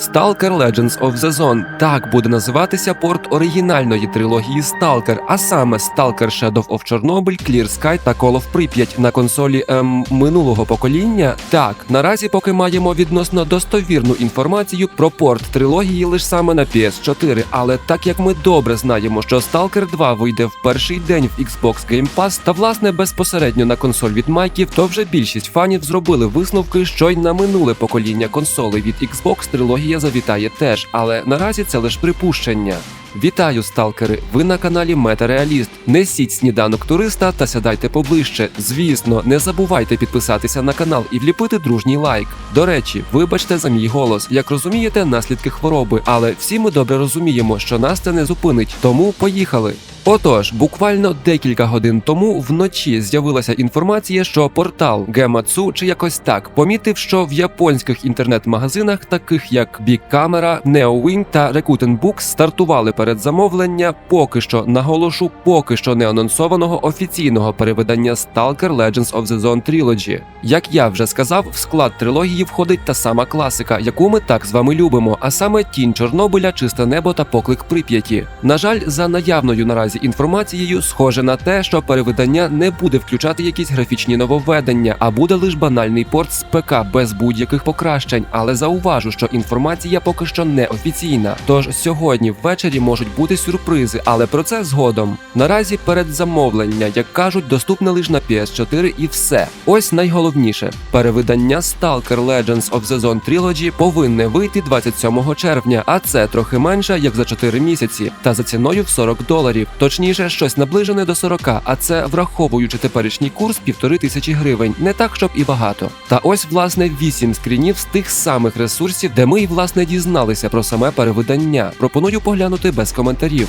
Stalker Legends of the Zone. Так буде називатися порт оригінальної трилогії Stalker, а саме Stalker Shadow of Chernobyl, Clear Sky та Call of Pripyat на консолі ем, минулого покоління. Так, наразі поки маємо відносно достовірну інформацію про порт трилогії лише саме на PS4, але так як ми добре знаємо, що Stalker 2 вийде в перший день в Xbox Game Pass та власне безпосередньо на консоль від майків, то вже більшість фанів зробили висновки, що й на минуле покоління консолей від Xbox трилогія завітає теж, але наразі це лише припущення. Вітаю, сталкери! Ви на каналі Метареаліст. Несіть сніданок туриста та сядайте поближче. Звісно, не забувайте підписатися на канал і вліпити дружній лайк. До речі, вибачте за мій голос. Як розумієте, наслідки хвороби, але всі ми добре розуміємо, що нас це не зупинить. Тому поїхали. Отож, буквально декілька годин тому вночі з'явилася інформація, що портал Gematsu чи якось так помітив, що в японських інтернет-магазинах, таких як Camera, NeoWing та Rakuten Books, стартували передзамовлення поки що наголошу, поки що не анонсованого офіційного перевидання Stalker Legends of the Zone Trilogy. Як я вже сказав, в склад трилогії входить та сама класика, яку ми так з вами любимо, а саме тінь Чорнобиля, чисте небо та поклик Прип'яті. На жаль, за наявною наразі інформацією, схоже на те, що перевидання не буде включати якісь графічні нововведення, а буде лише банальний порт з ПК без будь-яких покращень. Але зауважу, що інформація поки що не офіційна. Тож сьогодні ввечері можуть бути сюрпризи, але про це згодом. Наразі передзамовлення, як кажуть, доступне лише на PS4 і все. Ось найголовніше: перевидання Stalker Legends of the Zone Trilogy повинне вийти 27 червня, а це трохи менше як за 4 місяці, та за ціною в 40 доларів. Точніше, щось наближене до 40, а це враховуючи теперішній курс півтори тисячі гривень, не так, щоб і багато. Та ось власне 8 скрінів з тих самих ресурсів, де ми й власне дізналися про саме перевидання. Пропоную поглянути без коментарів.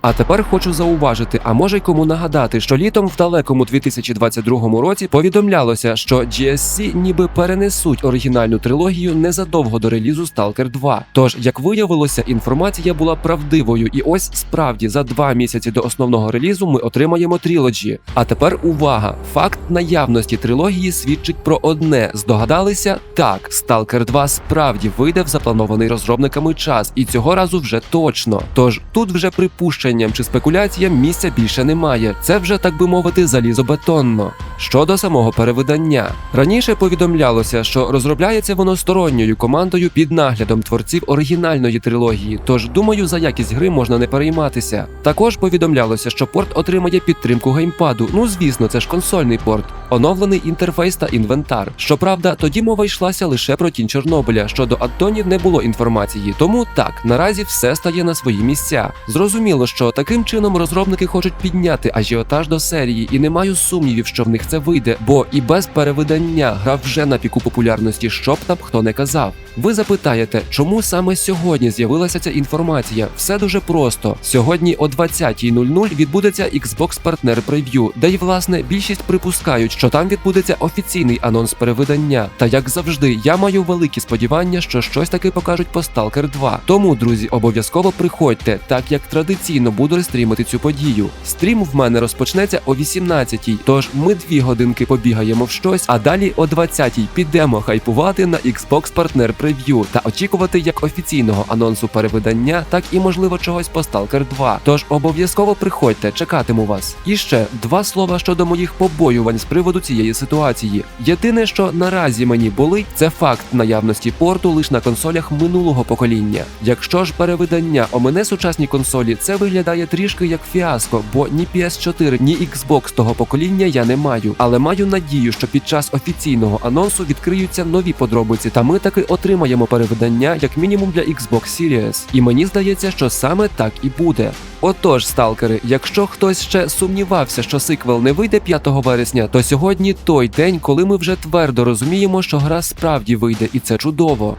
А тепер хочу зауважити, а може й кому нагадати, що літом в далекому 2022 році повідомлялося, що GSC ніби перенесуть оригінальну трилогію незадовго до релізу Stalker 2. Тож, як виявилося, інформація була правдивою, і ось справді за два місяці до основного релізу ми отримаємо трилоджі. А тепер увага! Факт наявності трилогії свідчить про одне: здогадалися? Так, Stalker 2 справді вийде в запланований розробниками час, і цього разу вже точно. Тож тут вже припущенням чи спекуляціям місця більше немає. Це вже так би мовити залізобетонно. Щодо самого перевидання, раніше повідомлялося, що розробляється воно сторонньою командою під наглядом творців оригінальної трилогії. Тож думаю, за якість гри можна не перейматися. Також повідомлялося, що порт отримає підтримку геймпаду. Ну звісно, це ж консольний порт, оновлений інтерфейс та інвентар. Щоправда, тоді мова йшлася лише про тінь Чорнобиля. Щодо аддонів не було інформації. Тому так, наразі все стає на свої місця. Зрозуміло, що таким чином розробники хочуть підняти ажіотаж до серії, і не маю сумнівів, що в них це вийде, бо і без перевидання гра вже на піку популярності, що б там хто не казав. Ви запитаєте, чому саме сьогодні з'явилася ця інформація? Все дуже просто. Сьогодні о 20.00 відбудеться Xbox Partner Preview, де й власне більшість припускають, що там відбудеться офіційний анонс перевидання. Та як завжди, я маю великі сподівання, що щось таки покажуть по Stalker 2. Тому, друзі, обов'язково приходьте, так як традиційно буду рестрімити цю подію. Стрім в мене розпочнеться о 18.00, тож ми дві годинки побігаємо в щось, а далі о 20.00 підемо хайпувати на Xbox Partner Preview та очікувати як офіційного анонсу перевидання, так і можливо чогось по Stalker 2. Тож обов'язково приходьте, чекатиму вас. І ще два слова щодо моїх побоювань з приводу цієї ситуації. Єдине, що наразі мені болить, це факт наявності порту лише на консолях минулого покоління. Якщо ж перевидання омине сучасні консолі, це виглядає трішки як фіаско, бо ні PS4, ні Xbox того покоління я не маю. Але маю надію, що під час офіційного анонсу відкриються нові подробиці, та ми таки отримаємо перевидання як мінімум для Xbox Series. І мені здається, що саме так і буде. Отож, сталкери, якщо хтось ще сумнівався, що сиквел не вийде 5 вересня, то сьогодні той день, коли ми вже твердо розуміємо, що гра справді вийде, і це чудово.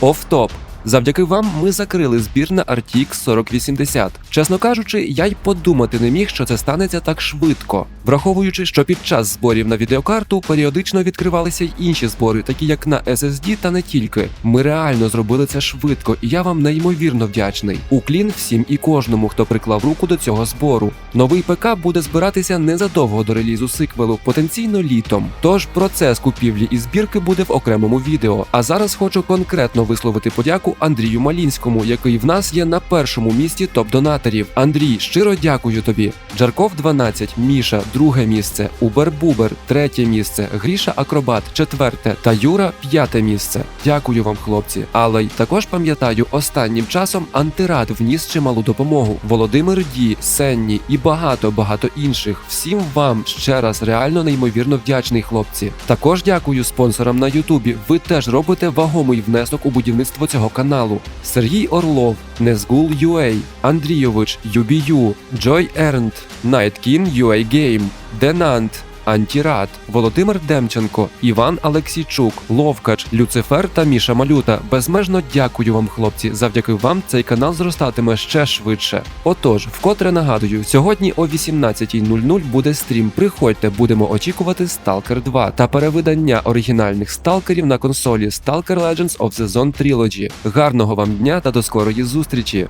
Офтоп. Завдяки вам ми закрили збір на RTX 4080. Чесно кажучи, я й подумати не міг, що це станеться так швидко, враховуючи, що під час зборів на відеокарту періодично відкривалися й інші збори, такі як на SSD та не тільки. Ми реально зробили це швидко, і я вам неймовірно вдячний. Уклін всім і кожному, хто приклав руку до цього збору. Новий ПК буде збиратися незадовго до релізу сиквелу, потенційно літом. Тож процес купівлі і збірки буде в окремому відео. А зараз хочу конкретно висловити подяку Андрію Малінському, який в нас є на першому місці топ-донаторів. Андрій, щиро дякую тобі. Джарков 12, Міша, друге місце, Убер Бубер, третє місце, Гріша Акробат, четверте та Юра п'яте місце. Дякую вам, хлопці. Але й також пам'ятаю, останнім часом антирад вніс чималу допомогу. Володимир Ді, Сенні і багато багато інших. Всім вам ще раз реально неймовірно вдячний, хлопці. Також дякую спонсорам на Ютубі. Ви теж робите вагомий внесок у будівництво цього каналу. Сергій Орлов, Незгул UA, Андрійович, Юбію, Джой Ернт, Найткін UA Game, Денант. Антірад, Володимир Демченко, Іван Алексійчук, Ловкач, Люцифер та Міша Малюта. Безмежно дякую вам, хлопці. Завдяки вам цей канал зростатиме ще швидше. Отож, вкотре нагадую, сьогодні о 18.00 буде стрім. Приходьте, будемо очікувати Stalker 2 та перевидання оригінальних сталкерів на консолі Stalker Legends of the Zone Trilogy. Гарного вам дня та до скорої зустрічі!